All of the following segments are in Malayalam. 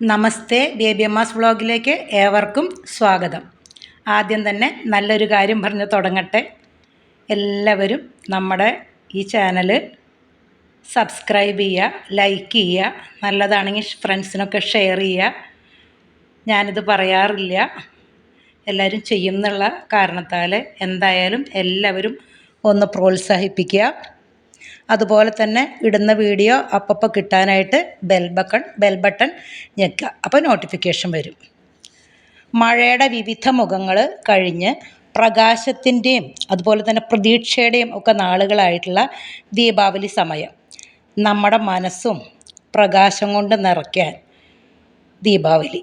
നമസ്തേ ബേബി അമ്മാസ് വ്ളോഗിലേക്ക് ഏവർക്കും സ്വാഗതം. ആദ്യം തന്നെ നല്ലൊരു കാര്യം പറഞ്ഞ് തുടങ്ങട്ടെ. എല്ലാവരും നമ്മുടെ ഈ ചാനൽ സബ്സ്ക്രൈബ് ചെയ്യുക ലൈക്ക് ചെയ്യുക നല്ലതാണെങ്കിൽ ഫ്രണ്ട്സിനൊക്കെ ഷെയർ ചെയ്യുക. ഞാനിത് പറയാറില്ല. എല്ലാവരും ചെയ്യുന്നുള്ള കാരണത്താൽ എന്തായാലും എല്ലാവരും ഒന്ന് പ്രോത്സാഹിപ്പിക്കുക. അതുപോലെ തന്നെ ഇടുന്ന വീഡിയോ അപ്പപ്പോൾ കിട്ടാനായിട്ട് ബെൽ ബക്കൺ ബെൽ ബട്ടൺ ഞെക്കുക. അപ്പോൾ നോട്ടിഫിക്കേഷൻ വരും. മഴയുടെ വിവിധ മുഖങ്ങൾ കഴിഞ്ഞ് പ്രകാശത്തിന്റെയും അതുപോലെ തന്നെ പ്രതീക്ഷയുടെയും ഒക്കെ നാളുകളായിട്ടുള്ള ദീപാവലി സമയം. നമ്മുടെ മനസ്സും പ്രകാശം കൊണ്ട് നിറയ്ക്കാൻ ദീപാവലി.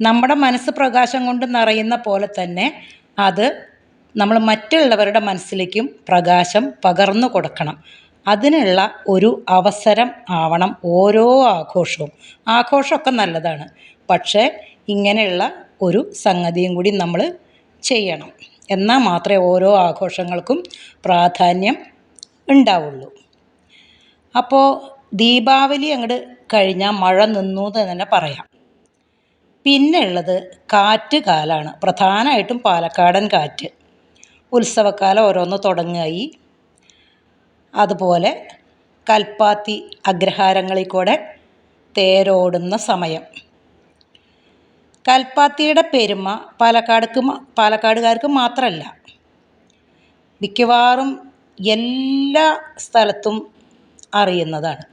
നമ്മുടെ മനസ്സ് പ്രകാശം കൊണ്ട് നിറയുന്ന പോലെ തന്നെ അത് നമ്മൾ മറ്റുള്ളവരുടെ മനസ്സിലേക്കും പ്രകാശം പകർന്നു കൊടുക്കണം. അതിനുള്ള ഒരു അവസരം ആവണം ഓരോ ആഘോഷവും. ആഘോഷമൊക്കെ നല്ലതാണ്. പക്ഷേ ഇങ്ങനെയുള്ള ഒരു സംഗതിയും കൂടി നമ്മൾ ചെയ്യണം. എന്നാൽ മാത്രമേ ഓരോ ആഘോഷങ്ങൾക്കും പ്രാധാന്യം ഉണ്ടാവുള്ളൂ. അപ്പോൾ ദീപാവലി അങ്ങോട്ട് കഴിഞ്ഞാൽ മഴ നിന്നു എന്ന് തന്നെ പറയാം. പിന്നെ ഉള്ളത് കാറ്റ് കാലാണ് പ്രധാനമായിട്ടും പാലക്കാടൻ കാറ്റ്. ഉത്സവക്കാലം ഓരോന്ന് തുടങ്ങുകയായി അതുപോലെ കൽപ്പാത്തി അഗ്രഹാരങ്ങളിൽ കൂടെ തേരോടുന്ന സമയം. കൽപ്പാത്തിയുടെ പെരുമ പാലക്കാടുക്ക് പാലക്കാടുകാർക്ക് മാത്രമല്ല മിക്കവാറും എല്ലാ സ്ഥലത്തും അറിയുന്നതാണ്.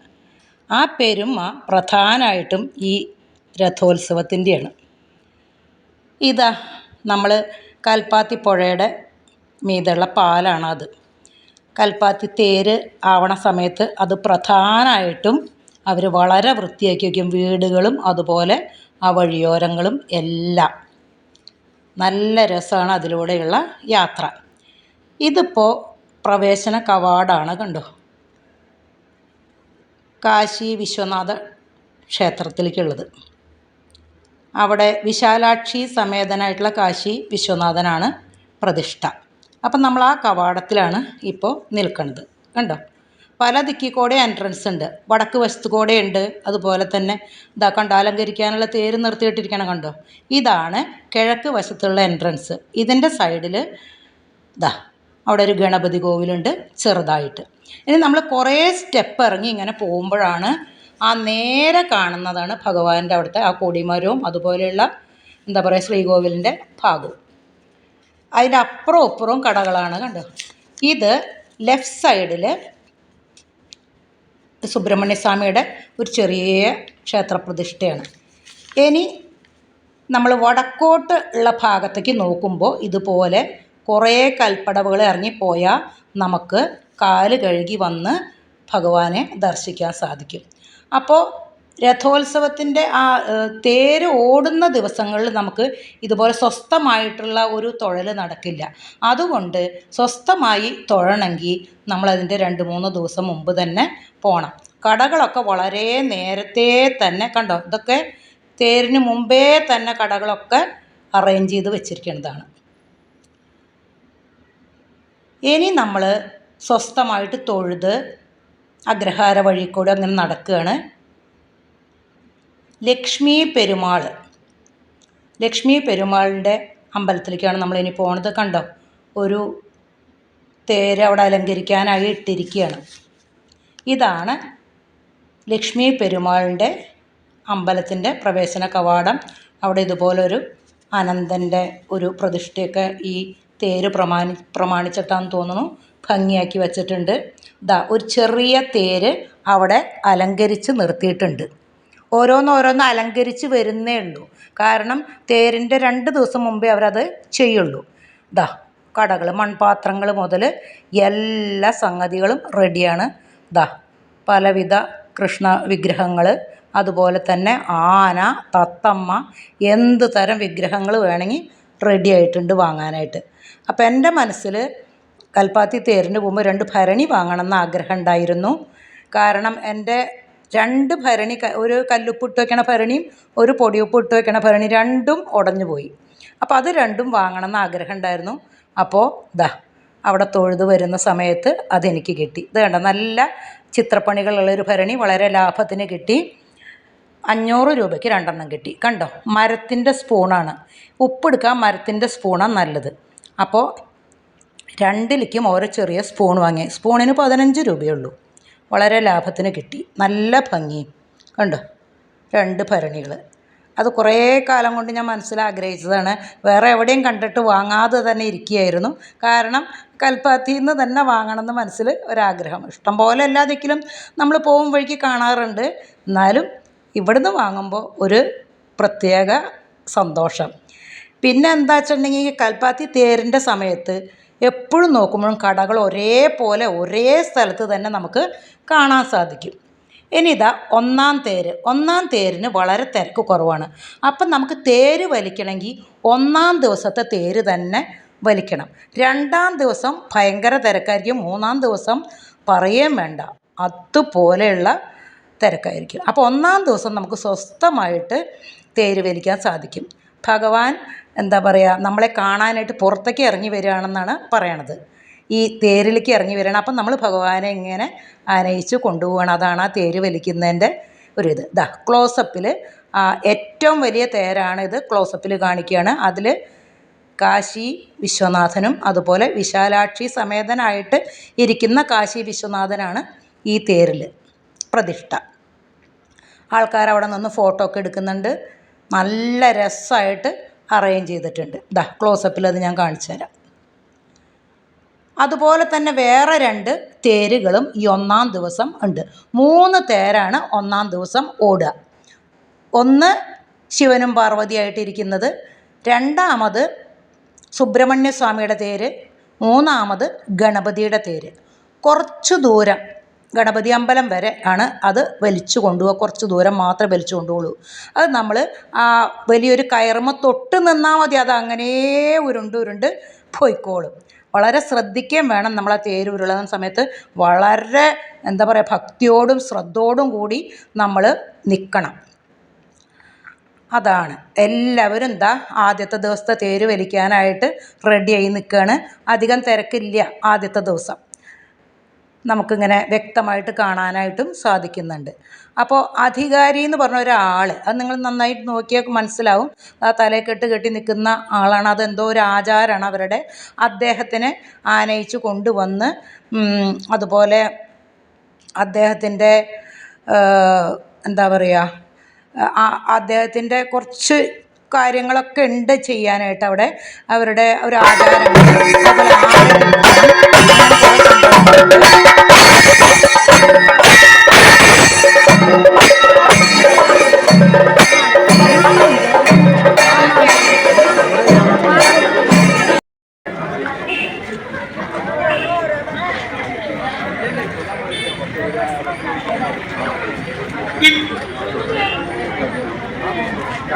ആ പെരുമ പ്രധാനമായിട്ടും ഈ രഥോത്സവത്തിന്റെയാണ്. ഇതാ നമ്മൾ കൽപ്പാത്തി പുഴയുടെ മീതുള്ള പാലാണ് അത് കൽപ്പാത്തി തേര് ആവണ സമയത്ത് അത് പ്രധാനമായിട്ടും അവർ വളരെ വൃത്തിയാക്കി വയ്ക്കും വീടുകളും അതുപോലെ ആ വഴിയോരങ്ങളും എല്ലാം. നല്ല രസമാണ് അതിലൂടെയുള്ള യാത്ര. ഇതിപ്പോൾ പ്രവേശന കവാടാണ് കണ്ടോ? കാശി വിശ്വനാഥ ക്ഷേത്രത്തിലേക്കുള്ളത്. അവിടെ വിശാലാക്ഷി സമേതനായിട്ടുള്ള കാശി വിശ്വനാഥനാണ് പ്രതിഷ്ഠ. അപ്പം നമ്മൾ ആ കവാടത്തിലാണ് ഇപ്പോൾ നിൽക്കുന്നത് കണ്ടോ? പല ദിക്കിൽ കൂടെ എൻട്രൻസ് ഉണ്ട്. വടക്ക് വശത്ത് കൂടെ ഉണ്ട്. അതുപോലെ തന്നെ ഇതാ കണ്ടോ? അലങ്കരിക്കാനുള്ള തേര് നിർത്തിയിട്ടിരിക്കണം കണ്ടോ? ഇതാണ് കിഴക്ക് വശത്തുള്ള എൻട്രൻസ് ഇതിന്റെ സൈഡിൽ ഇതാ അവിടെ ഒരു ഗണപതി കോവിലുണ്ട് ചെറുതായിട്ട്. ഇനി നമ്മൾ കുറേ സ്റ്റെപ്പ് ഇറങ്ങി ഇങ്ങനെ പോകുമ്പോഴാണ് ആ നേരെ കാണുന്നതാണ് ഭഗവാന്റെ അവിടുത്തെ ആ കൊടിമരവും അതുപോലെയുള്ള എന്താ പറയുക ശ്രീകോവിലിന്റെ ഭാഗവും. അതിന്റെ അപ്പുറവും ഇപ്പുറവും കടകളാണ് കണ്ടോ? ഇത് ലെഫ്റ്റ് സൈഡിൽ സുബ്രഹ്മണ്യസ്വാമിയുടെ ഒരു ചെറിയ ക്ഷേത്രപ്രതിഷ്ഠയാണ്. ഇനി നമ്മൾ വടക്കോട്ട് ഉള്ള ഭാഗത്തേക്ക് നോക്കുമ്പോൾ ഇതുപോലെ കുറേ കൽപ്പടവുകൾ ഇറങ്ങിപ്പോയാൽ നമുക്ക് കാൽ കഴുകി വന്ന് ഭഗവാനെ ദർശിക്കാൻ സാധിക്കും. അപ്പോൾ രഥോത്സവത്തിന്റെ ആ തേര് ഓടുന്ന ദിവസങ്ങളിൽ നമുക്ക് ഇതുപോലെ സ്വസ്ഥമായിട്ടുള്ള ഒരു തൊഴൽ നടക്കില്ല. അതുകൊണ്ട് സ്വസ്ഥമായി തൊഴണമെങ്കിൽ നമ്മളതിന്റെ രണ്ട് മൂന്ന് ദിവസം മുമ്പ് തന്നെ പോകണം കടകളൊക്കെ വളരെ നേരത്തെ തന്നെ കണ്ടോ? ഇതൊക്കെ തേരിന് മുമ്പേ തന്നെ കടകളൊക്കെ അറേഞ്ച് ചെയ്ത് വെച്ചിരിക്കുന്നതാണ് ഇനി നമ്മൾ സ്വസ്ഥമായിട്ട് തൊഴുത് അഗ്രഹാര വഴി അങ്ങനെ നടക്കുകയാണ്. ലക്ഷ്മി പെരുമാൾ. ലക്ഷ്മി പെരുമാളിന്റെ അമ്പലത്തിലേക്കാണ് നമ്മളിനി പോണത്. കണ്ടോ? ഒരു തേര് അവിടെ അലങ്കരിക്കാനായി ഇട്ടിരിക്കുകയാണ്. ഇതാണ് ലക്ഷ്മി പെരുമാളിന്റെ അമ്പലത്തിന്റെ പ്രവേശന കവാടം. അവിടെ ഇതുപോലൊരു അനന്തന്റെ ഒരു പ്രതിഷ്ഠയൊക്കെ ഈ തേര് പ്രമാണി പ്രമാണിച്ചിട്ടാന്ന് തോന്നുന്നു. ഭംഗിയാക്കി വച്ചിട്ടുണ്ട്. ദാ ഒരു ചെറിയ തേര് അവിടെ അലങ്കരിച്ച് നിർത്തിയിട്ടുണ്ട്. ഓരോന്നോരോന്ന് അലങ്കരിച്ച് വരുന്നേ ഉള്ളൂ. കാരണം തേരിന്റെ രണ്ട് ദിവസം മുമ്പേ അവരത് ചെയ്യുള്ളൂ. ദാ കടകൾ മൺപാത്രങ്ങൾ മുതൽ എല്ലാ സംഗതികളും റെഡിയാണ്. ദാ പലവിധ കൃഷ്ണ വിഗ്രഹങ്ങൾ അതുപോലെ തന്നെ ആന തത്തമ്മ എന്ത് തരം വിഗ്രഹങ്ങൾ വേണമെങ്കിൽ റെഡി ആയിട്ടുണ്ട് വാങ്ങാനായിട്ട്. അപ്പോൾ എന്റെ മനസ്സിൽ കൽപ്പാത്തി തേരിന് പോകുമ്പോൾ രണ്ട് ഭരണി വാങ്ങണം എന്ന് ആഗ്രഹം ഉണ്ടായിരുന്നു. കാരണം എന്റെ രണ്ട് ഭരണി ഒരു കല്ലുപ്പിട്ട് വെക്കണ ഭരണിയും ഒരു പൊടിയുപ്പ് ഇട്ട് വെക്കണ ഭരണി രണ്ടും ഉടഞ്ഞു പോയി. അപ്പോൾ അത് രണ്ടും വാങ്ങണം എന്ന് ആഗ്രഹം ഉണ്ടായിരുന്നു. അപ്പോൾ ദാ അവിടെ തൊഴുത് വരുന്ന സമയത്ത് അതെനിക്ക് കിട്ടി. ഇത് കണ്ട നല്ല ചിത്രപ്പണികളുള്ളൊരു ഭരണി വളരെ ലാഭത്തിന് കിട്ടി. അഞ്ഞൂറ് രൂപയ്ക്ക് രണ്ടെണ്ണം കിട്ടി. കണ്ടോ മരത്തിന്റെ സ്പൂണാണ്. ഉപ്പെടുക്കാൻ മരത്തിന്റെ സ്പൂണാണ് നല്ലത്. അപ്പോൾ രണ്ടിലേക്കും ഓരോ ചെറിയ സ്പൂൺ വാങ്ങി. സ്പൂണിന് പതിനഞ്ച് രൂപയുള്ളൂ വളരെ ലാഭത്തിന് കിട്ടി. നല്ല ഭംഗിയും കണ്ടോ? രണ്ട് ഭരണികൾ. അത് കുറേ കാലം കൊണ്ട് ഞാൻ മനസ്സിൽ ആഗ്രഹിച്ചതാണ്. വേറെ എവിടെയും കണ്ടിട്ട് വാങ്ങാതെ തന്നെ ഇരിക്കുകയായിരുന്നു. കാരണം കൽപ്പാത്തിയിൽ നിന്ന് തന്നെ വാങ്ങണമെന്ന് മനസ്സിൽ ഒരാഗ്രഹം. ഇഷ്ടം പോലെ എല്ലാ ദിക്കിലും നമ്മൾ പോകും വഴിക്ക് കാണാറുണ്ട്. എന്നാലും ഇവിടുന്ന് വാങ്ങുമ്പോൾ ഒരു പ്രത്യേക സന്തോഷം. പിന്നെ എന്താ വെച്ചിട്ടുണ്ടെങ്കിൽ കൽപ്പാത്തി തേരിന്റെ സമയത്ത് എപ്പോഴും നോക്കുമ്പോഴും കടകൾ ഒരേപോലെ ഒരേ സ്ഥലത്ത് തന്നെ നമുക്ക് കാണാൻ സാധിക്കും. ഇനി ഇതാ ഒന്നാം തേര്. ഒന്നാം തേരിന് വളരെ തിരക്ക് കുറവാണ്. അപ്പം നമുക്ക് തേര് വലിക്കണമെങ്കിൽ ഒന്നാം ദിവസത്തെ തേര് തന്നെ വലിക്കണം. രണ്ടാം ദിവസം ഭയങ്കര തിരക്കായിരിക്കും. മൂന്നാം ദിവസം പറയുകയും വേണ്ട. അതുപോലെയുള്ള തിരക്കായിരിക്കും. അപ്പോൾ ഒന്നാം ദിവസം നമുക്ക് സ്വസ്ഥമായിട്ട് തേര് വലിക്കാൻ സാധിക്കും. ഭഗവാൻ എന്താ പറയുക നമ്മളെ കാണാനായിട്ട് പുറത്തേക്ക് ഇറങ്ങി വരികയാണെന്നാണ് പറയണത്. ഈ തേരിലേക്ക് ഇറങ്ങി വരികയാണ്. അപ്പം നമ്മൾ ഭഗവാനെ ഇങ്ങനെ ആനയിച്ച് കൊണ്ടുപോകണം അതാണ് ആ തേര് വലിക്കുന്നതിന്റെ ഒരു ഇത്. ഇതാ ക്ലോസപ്പിൽ ഏറ്റവും വലിയ തേരാണ് ഇത് ക്ലോസപ്പിൽ കാണിക്കുകയാണ്. അതിൽ കാശി വിശ്വനാഥനും അതുപോലെ വിശാലാക്ഷി സമേതനായിട്ട് ഇരിക്കുന്ന കാശി വിശ്വനാഥനാണ് ഈ തേരിൽ പ്രതിഷ്ഠ. ആൾക്കാർ അവിടെ നിന്ന് ഫോട്ടോ ഒക്കെ എടുക്കുന്നുണ്ട്. നല്ല രസമായിട്ട് അറേഞ്ച് ചെയ്തിട്ടുണ്ട്. ഇതാ ക്ലോസപ്പിൽ അത് ഞാൻ കാണിച്ചു തരാം. അതുപോലെ തന്നെ വേറെ രണ്ട് തേരുകളും ഈ ഒന്നാം ദിവസം ഉണ്ട്. മൂന്ന് തേരാണ് ഒന്നാം ദിവസം ഓടുക. ഒന്ന് ശിവനും പാർവതിയായിട്ടിരിക്കുന്നത് രണ്ടാമത് സുബ്രഹ്മണ്യ സ്വാമിയുടെ തേര്. മൂന്നാമത് ഗണപതിയുടെ തേര്. കുറച്ച് ദൂരം ഗണപതി അമ്പലം വരെ ആണ് അത് വലിച്ചു കൊണ്ടുപോകുക കുറച്ച് ദൂരം മാത്രമേ വലിച്ചു കൊണ്ടുപോകുള്ളൂ അത് നമ്മൾ ആ വലിയൊരു കയറുമ തൊട്ട് നിന്നാൽ മതി. അത് അങ്ങനെ ഉരുണ്ട് ഉരുണ്ട് പോയിക്കോളും. വളരെ ശ്രദ്ധിക്കുകയും വേണം നമ്മൾ ആ തേര് ഉരുളുന്ന സമയത്ത്. വളരെ എന്താ പറയുക ഭക്തിയോടും ശ്രദ്ധയോടും കൂടി നമ്മൾ നിൽക്കണം അതാണ്. എല്ലാവരും എന്താ ആദ്യത്തെ ദിവസത്തെ തേര് വലിക്കാനായിട്ട് റെഡിയായി നിൽക്കുകയാണ് അധികം തിരക്കില്ല ആദ്യത്തെ ദിവസം. നമുക്കിങ്ങനെ വ്യക്തമായിട്ട് കാണാനായിട്ടും സാധിക്കുന്നുണ്ട്. അപ്പോൾ അധികാരി എന്ന് പറഞ്ഞ ഒരാൾ അത് നിങ്ങൾ നന്നായിട്ട് നോക്കിയാൽ മനസ്സിലാവും. ആ തലക്കെട്ട് കെട്ടി നിൽക്കുന്ന ആളാണ് അതെന്തോ ഒരു ആചാരമാണ് അവരുടെ അദ്ദേഹത്തിനെ ആനയിച്ച് കൊണ്ടുവന്ന് അതുപോലെ അദ്ദേഹത്തിന്റെ എന്താ പറയുക അദ്ദേഹത്തിന്റെ കുറച്ച് കാര്യങ്ങളൊക്കെ ഉണ്ട് ചെയ്യാനായിട്ട് അവിടെ. അവരുടെ ഒരു ആചാരങ്ങൾ. അതുപോലെ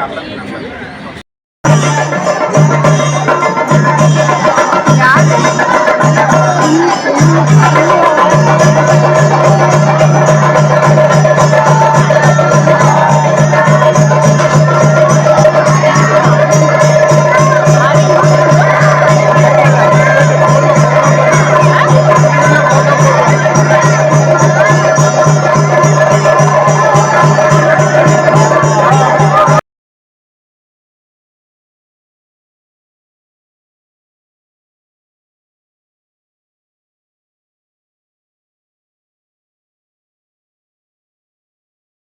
anlatmam.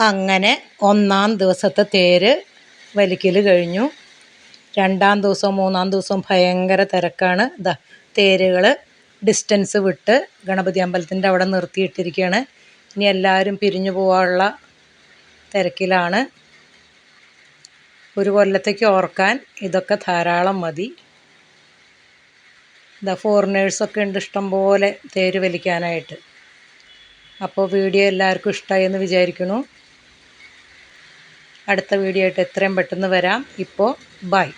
അങ്ങനെ ഒന്നാം ദിവസത്തെ തേര് വലിക്കൽ കഴിഞ്ഞു. രണ്ടാം ദിവസവും മൂന്നാം ദിവസവും ഭയങ്കര തിരക്കാണ്. ഇതാ തേരുകൾ ഡിസ്റ്റൻസ് വിട്ട് ഗണപതി അമ്പലത്തിന്റെ അവിടെ നിർത്തിയിട്ടിരിക്കുകയാണ്. ഇനി എല്ലാവരും പിരിഞ്ഞു പോകാനുള്ള തിരക്കിലാണ്. ഒരു കൊല്ലത്തേക്ക് ഓർക്കാൻ ഇതൊക്കെ ധാരാളം മതി. ഇതാ ഫോറിനേഴ്സൊക്കെ ഉണ്ട് ഇഷ്ടം പോലെ തേര് വലിക്കാനായിട്ട്. അപ്പോൾ വീഡിയോ എല്ലാവർക്കും ഇഷ്ടമായി എന്ന് വിചാരിക്കുന്നു. അടുത്ത വീഡിയോ ആയിട്ട് എത്രയും പെട്ടെന്ന് വരാം. ഇപ്പോൾ ബൈ.